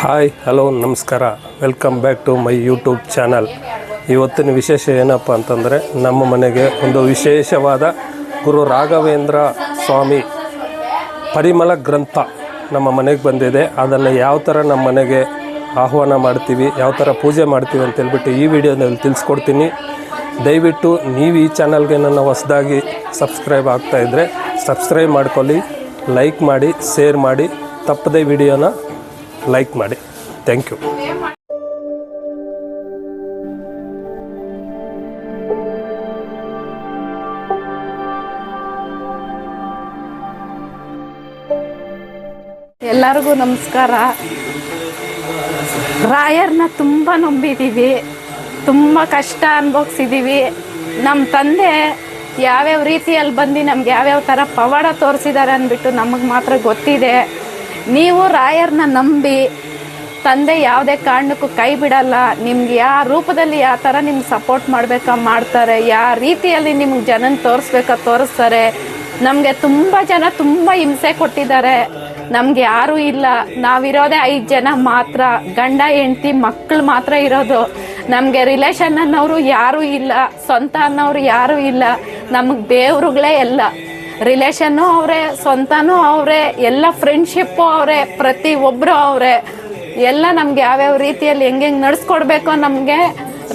Hi, hello, ನಮಸ್ಕಾರ. Welcome back to my YouTube channel ಇವತ್ತಿನ ವಿಶೇಷ ಏನಪ್ಪ ಅಂತಂದರೆ, ನಮ್ಮ ಮನೆಗೆ ಒಂದು ವಿಶೇಷವಾದ ಗುರು ರಾಘವೇಂದ್ರ ಸ್ವಾಮಿ ಪರಿಮಳ ಗ್ರಂಥ ನಮ್ಮ ಮನೆಗೆ ಬಂದಿದೆ. ಅದನ್ನು ಯಾವ ಥರ ನಮ್ಮ ಮನೆಗೆ ಆಹ್ವಾನ ಮಾಡ್ತೀವಿ, ಯಾವ ಥರ ಪೂಜೆ ಮಾಡ್ತೀವಿ ಅಂತ ಹೇಳ್ಬಿಟ್ಟು ಈ ವಿಡಿಯೋದಲ್ಲಿ ತಿಳಿಸ್ಕೊಡ್ತೀನಿ. ದಯವಿಟ್ಟು ನೀವು ಈ ಚಾನಲ್ಗೆ ನನ್ನ ಹೊಸದಾಗಿ ಸಬ್ಸ್ಕ್ರೈಬ್ ಆಗ್ತಾಯಿದ್ರೆ ಸಬ್ಸ್ಕ್ರೈಬ್ ಮಾಡ್ಕೊಳ್ಳಿ ಲೈಕ್ ಮಾಡಿ ಶೇರ್ ಮಾಡಿ, ತಪ್ಪದೇ ವಿಡಿಯೋನ ಲೈಕ್ ಮಾಡಿ. ಥ್ಯಾಂಕ್ ಯು ಎಲ್ಲರಿಗೂ ನಮಸ್ಕಾರ. ರಾಯರ್ನ ತುಂಬ ನಂಬಿದ್ದೀವಿ ತುಂಬ ಕಷ್ಟ ಅನುಭವಿಸಿದ್ದೀವಿ ನಮ್ಮ ತಂದೆ ಯಾವ್ಯಾವ ರೀತಿಯಲ್ಲಿ ಬಂದು ನಮ್ಗೆ ಯಾವ್ಯಾವ ಥರ ಪವಾಡ ತೋರಿಸಿದ್ದಾರೆ ಅಂದ್ಬಿಟ್ಟು ನಮಗೆ ಮಾತ್ರ ಗೊತ್ತಿದೆ. ನೀವು ರಾಯರ್ನ ನಂಬಿ, ತಂದೆ ಯಾವುದೇ ಕಾರಣಕ್ಕೂ ಕೈ ಬಿಡಲ್ಲ. ನಿಮ್ಗೆ ಯಾವ ರೂಪದಲ್ಲಿ ಯಾವ ಥರ ನಿಮ್ಗೆ ಸಪೋರ್ಟ್ ಮಾಡಬೇಕಾ, ಮಾಡ್ತಾರೆ. ಯಾವ ರೀತಿಯಲ್ಲಿ ನಿಮ್ಗೆ ಜನನ ತೋರಿಸ್ಬೇಕಾ, ತೋರಿಸ್ತಾರೆ. ನಮಗೆ ತುಂಬ ಜನ ತುಂಬ ಹಿಂಸೆ ಕೊಟ್ಟಿದ್ದಾರೆ. ನಮ್ಗೆ ಯಾರೂ ಇಲ್ಲ. ನಾವಿರೋದೇ ಐದು ಜನ ಮಾತ್ರ. ಗಂಡ, ಹೆಂಡತಿ ಮಕ್ಕಳು ಮಾತ್ರ ಇರೋದು. ನಮಗೆ ರಿಲೇಷನ್ ಅನ್ನೋರು ಯಾರೂ ಇಲ್ಲ. ಸ್ವಂತ ಅನ್ನೋರು ಯಾರೂ ಇಲ್ಲ. ನಮಗೆ ದೇವ್ರುಗಳೇ ಎಲ್ಲ. ರಿಲೇಷನ್ನು ಅವರೇ ಸ್ವಂತನೂ ಅವರೇ ಎಲ್ಲ ಫ್ರೆಂಡ್ಶಿಪ್ಪು ಅವರೇ ಪ್ರತಿ ಒಬ್ಬರು ಅವರೇ ಎಲ್ಲ ನಮ್ಗೆ ಯಾವ್ಯಾವ ರೀತಿಯಲ್ಲಿ ಹೆಂಗೆ ಹೆಂಗೆ ನಡ್ಸ್ಕೊಡ್ಬೇಕೋ ನಮಗೆ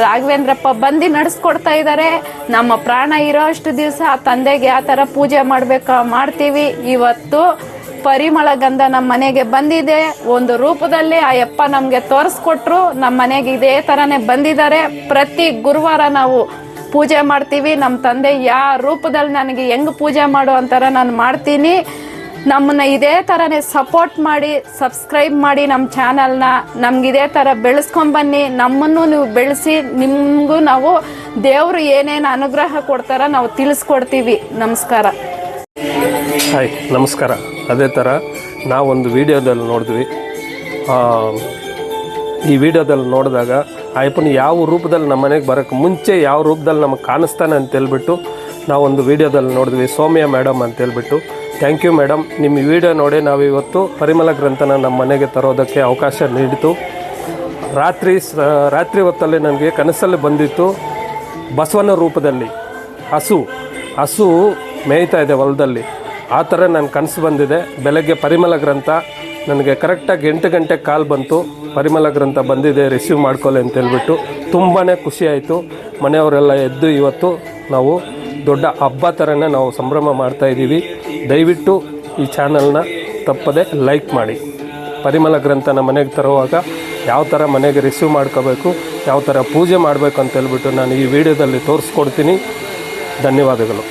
ರಾಘವೇಂದ್ರಪ್ಪ ಬಂದು ನಡೆಸ್ಕೊಡ್ತಾ ಇದ್ದಾರೆ ನಮ್ಮ ಪ್ರಾಣ ಇರೋ ಅಷ್ಟು ದಿವಸ ಆ ತಂದೆಗೆ ಯಾವ ಥರ ಪೂಜೆ ಮಾಡಬೇಕು ಮಾಡ್ತೀವಿ ಇವತ್ತು ಪರಿಮಳ ಗಂಧ ನಮ್ಮ ಮನೆಗೆ ಬಂದಿದೆ ಒಂದು ರೂಪದಲ್ಲಿ ಆ ಯಪ್ಪ ನಮಗೆ ತೋರಿಸ್ಕೊಟ್ರು ನಮ್ಮ ಮನೆಗೆ ಇದೇ ಥರನೇ ಬಂದಿದ್ದಾರೆ ಪ್ರತಿ ಗುರುವಾರ ನಾವು ಪೂಜೆ ಮಾಡ್ತೀವಿ. ನಮ್ಮ ತಂದೆ ಯಾವ ರೂಪದಲ್ಲಿ ನನಗೆ ಹೆಂಗೆ ಪೂಜೆ ಮಾಡೋ ಅಂತಾರ ನಾನು ಮಾಡ್ತೀನಿ. ನಮ್ಮನ್ನ ಇದೇ ಥರನೇ ಸಪೋರ್ಟ್ ಮಾಡಿ ಸಬ್ಸ್ಕ್ರೈಬ್ ಮಾಡಿ ನಮ್ಮ ಚಾನಲ್ನ ನಮ್ಗೆ ಇದೇ ಥರ ಬೆಳೆಸ್ಕೊಂಬನ್ನಿ ನಮ್ಮನ್ನು ನೀವು ಬೆಳೆಸಿ, ನಿಮಗೂ ನಾವು ದೇವರು ಏನೇನು ಅನುಗ್ರಹ ಕೊಡ್ತಾರ ನಾವು ತಿಳಿಸ್ಕೊಡ್ತೀವಿ. ನಮಸ್ಕಾರ. ಹಾಯ್ ನಮಸ್ಕಾರ. ಅದೇ ಥರ ನಾವೊಂದು ವಿಡಿಯೋದಲ್ಲಿ ನೋಡಿದ್ವಿ. ಈ ವಿಡಿಯೋದಲ್ಲಿ ನೋಡಿದಾಗ ಅಯ್ಯಪ್ಪನ ಯಾವ ರೂಪದಲ್ಲಿ ನಮ್ಮ ಮನೆಗೆ ಬರೋಕ್ಕೆ ಮುಂಚೆ ಯಾವ ರೂಪದಲ್ಲಿ ನಮಗೆ ಕಾಣಿಸ್ತಾನೆ ಅಂತ ಹೇಳ್ಬಿಟ್ಟು ನಾವೊಂದು ವಿಡಿಯೋದಲ್ಲಿ ನೋಡಿದ್ವಿ. ಸೌಮ್ಯ ಮೇಡಮ್ ಅಂತ ಹೇಳ್ಬಿಟ್ಟು. ಥ್ಯಾಂಕ್ ಯು ಮೇಡಮ್ ನಿಮ್ಮ ವಿಡಿಯೋ ನೋಡಿ ನಾವು ಇವತ್ತು ಪರಿಮಳ ಗ್ರಂಥನ ನಮ್ಮ ಮನೆಗೆ ತರೋದಕ್ಕೆ ಅವಕಾಶ ನೀಡಿತು. ರಾತ್ರಿ ರಾತ್ರಿ ಹೊತ್ತಲ್ಲಿ ನನಗೆ ಕನಸಲ್ಲಿ ಬಂದಿತ್ತು ಬಸವನ ರೂಪದಲ್ಲಿ. ಹಸು ಹಸು ಮೇಯ್ತಾ ಇದೆ ಹೊಲದಲ್ಲಿ. ಆ ಥರ ನನ್ನ ಕನಸು ಬಂದಿದೆ. ಬೆಳಗ್ಗೆ ಪರಿಮಳ ಗ್ರಂಥ. ನನಗೆ ಕರೆಕ್ಟಾಗಿ ಎಂಟು ಗಂಟೆ ಕಾಲ್ ಬಂತು. ಪರಿಮಳ ಗ್ರಂಥ ಬಂದಿದೆ ರಿಸೀವ್ ಮಾಡ್ಕೊಳ್ಳಿ ಅಂತ ಹೇಳ್ಬಿಟ್ಟು ತುಂಬಾ ಖುಷಿಯಾಯಿತು ಮನೆಯವರೆಲ್ಲ ಎದ್ದು ಇವತ್ತು ನಾವು ದೊಡ್ಡ ಹಬ್ಬ ಥರನೇ ನಾವು ಸಂಭ್ರಮ ಮಾಡ್ತಾ ಇದ್ದೀವಿ. ದಯವಿಟ್ಟು ಈ ಚಾನಲ್ನ ತಪ್ಪದೆ ಲೈಕ್ ಮಾಡಿ. ಪರಿಮಳ ಗ್ರಂಥನ ಮನೆಗೆ ತರುವಾಗ ಯಾವ ಥರ ಮನೆಗೆ ರಿಸೀವ್ ಮಾಡ್ಕೋಬೇಕು, ಯಾವ ಥರ ಪೂಜೆ ಮಾಡಬೇಕು ಅಂತ ಹೇಳ್ಬಿಟ್ಟು ನಾನು ಈ ವಿಡಿಯೋದಲ್ಲಿ ತೋರಿಸ್ಕೊಡ್ತೀನಿ. ಧನ್ಯವಾದಗಳು.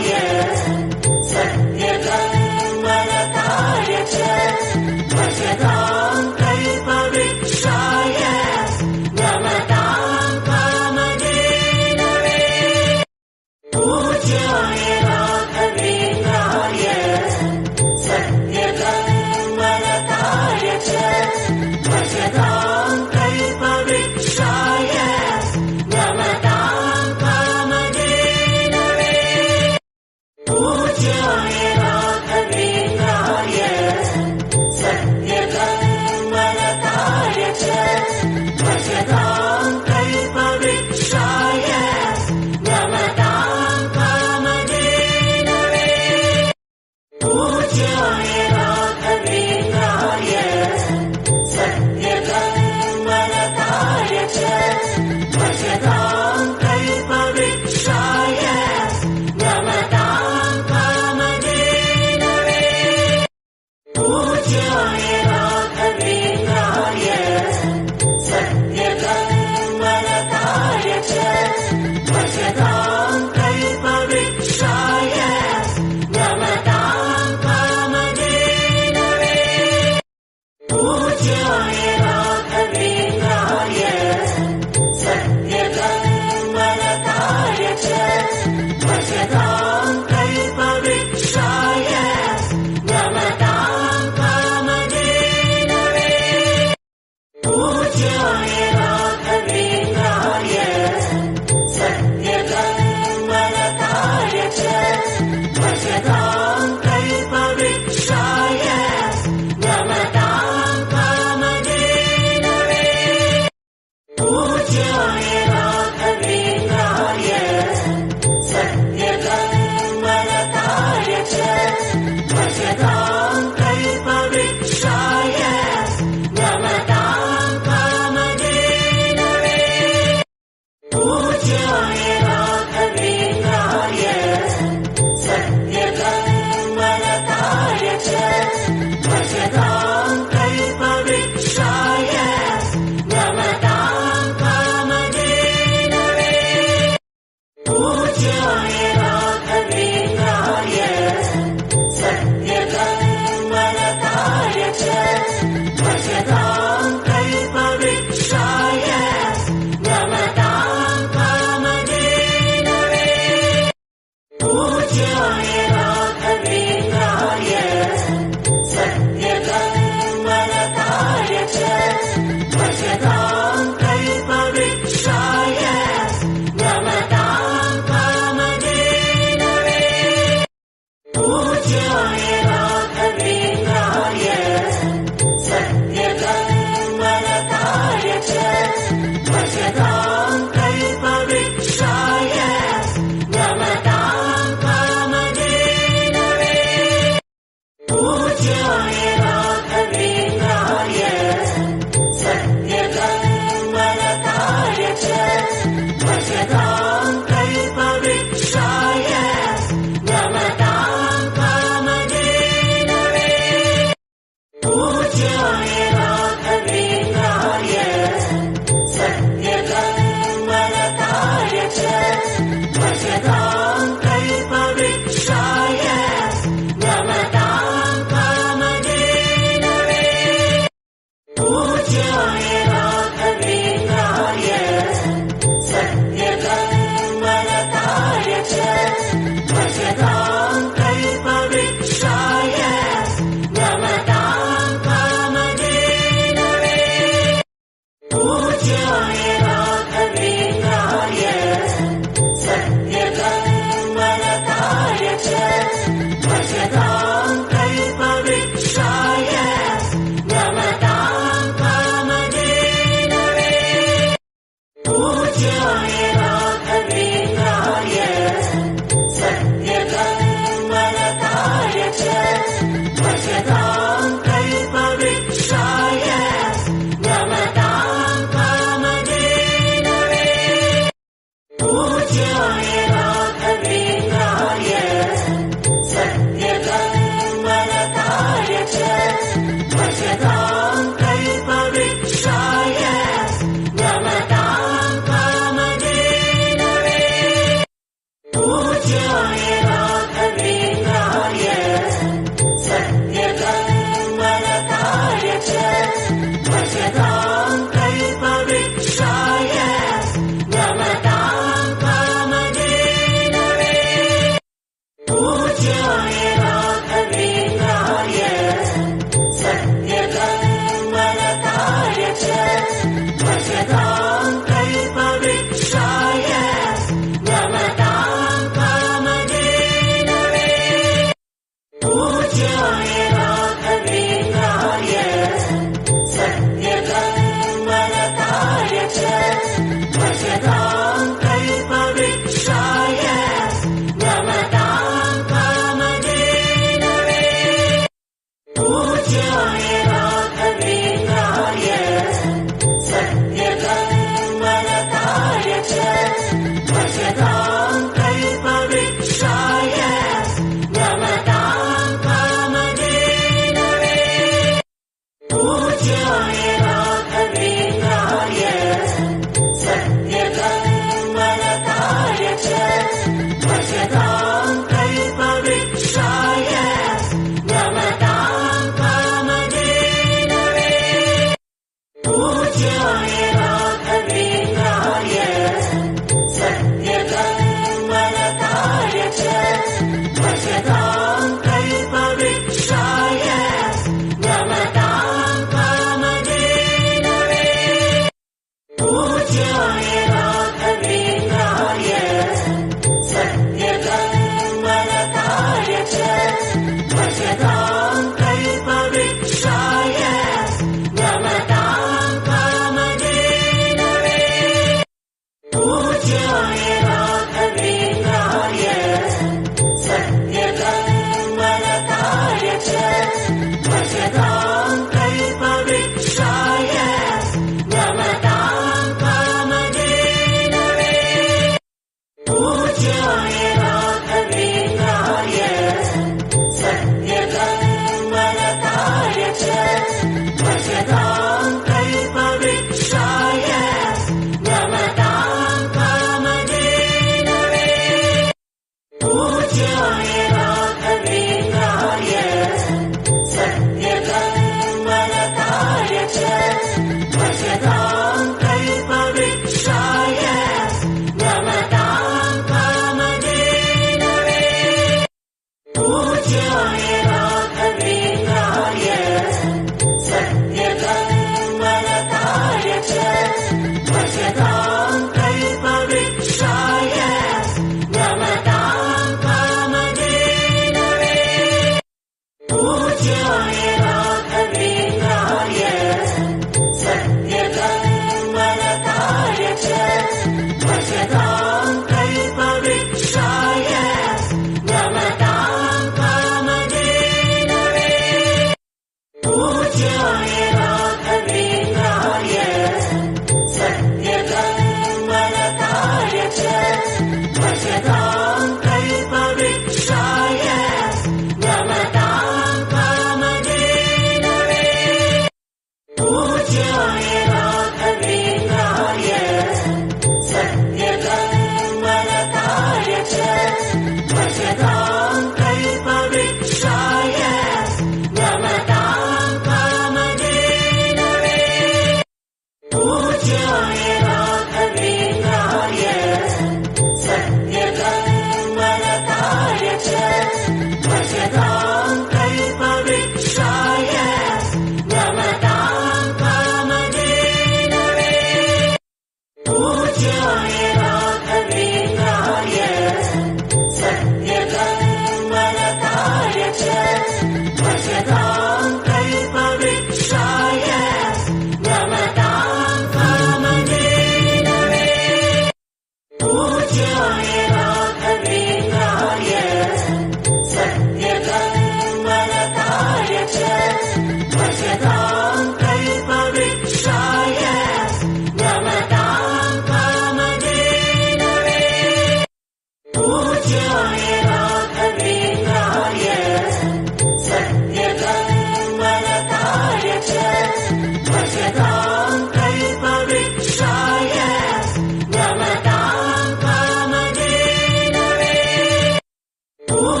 こ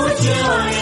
ん。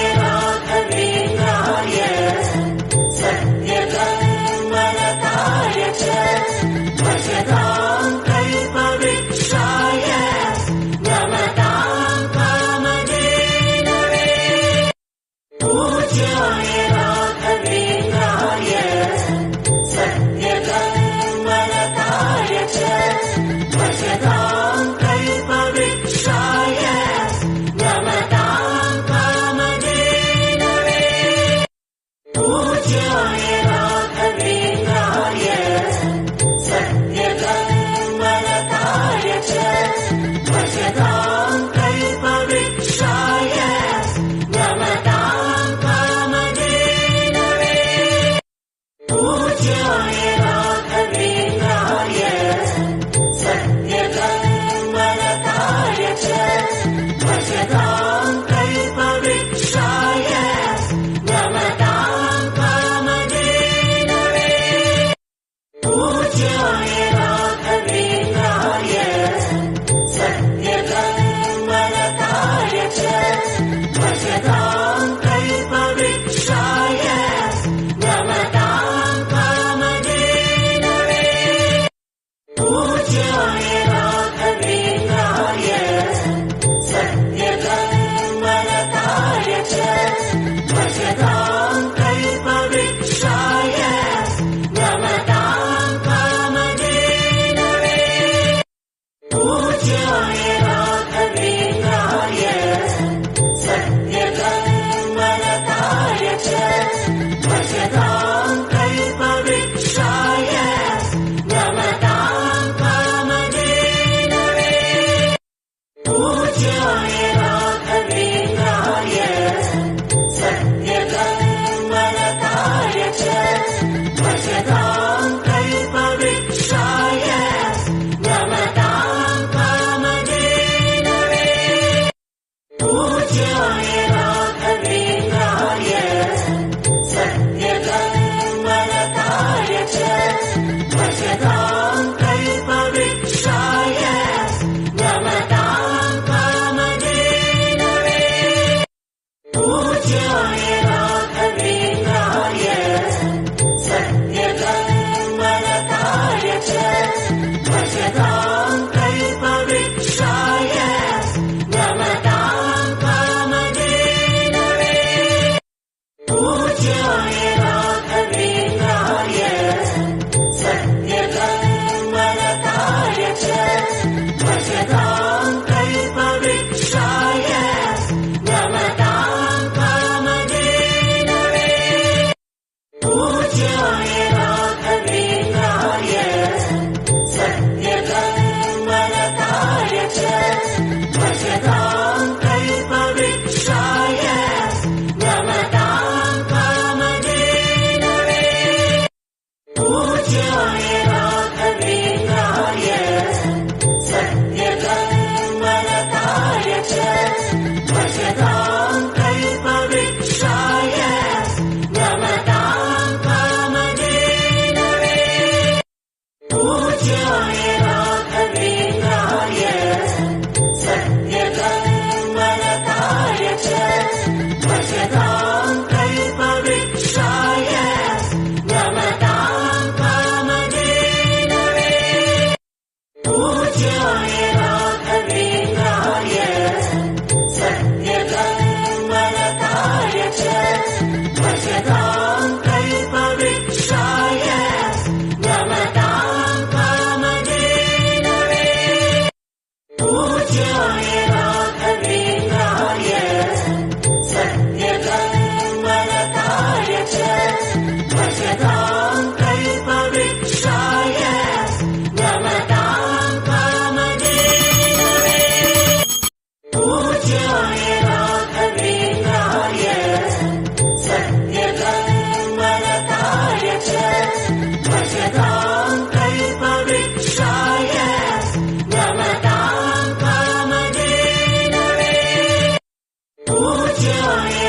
不会跳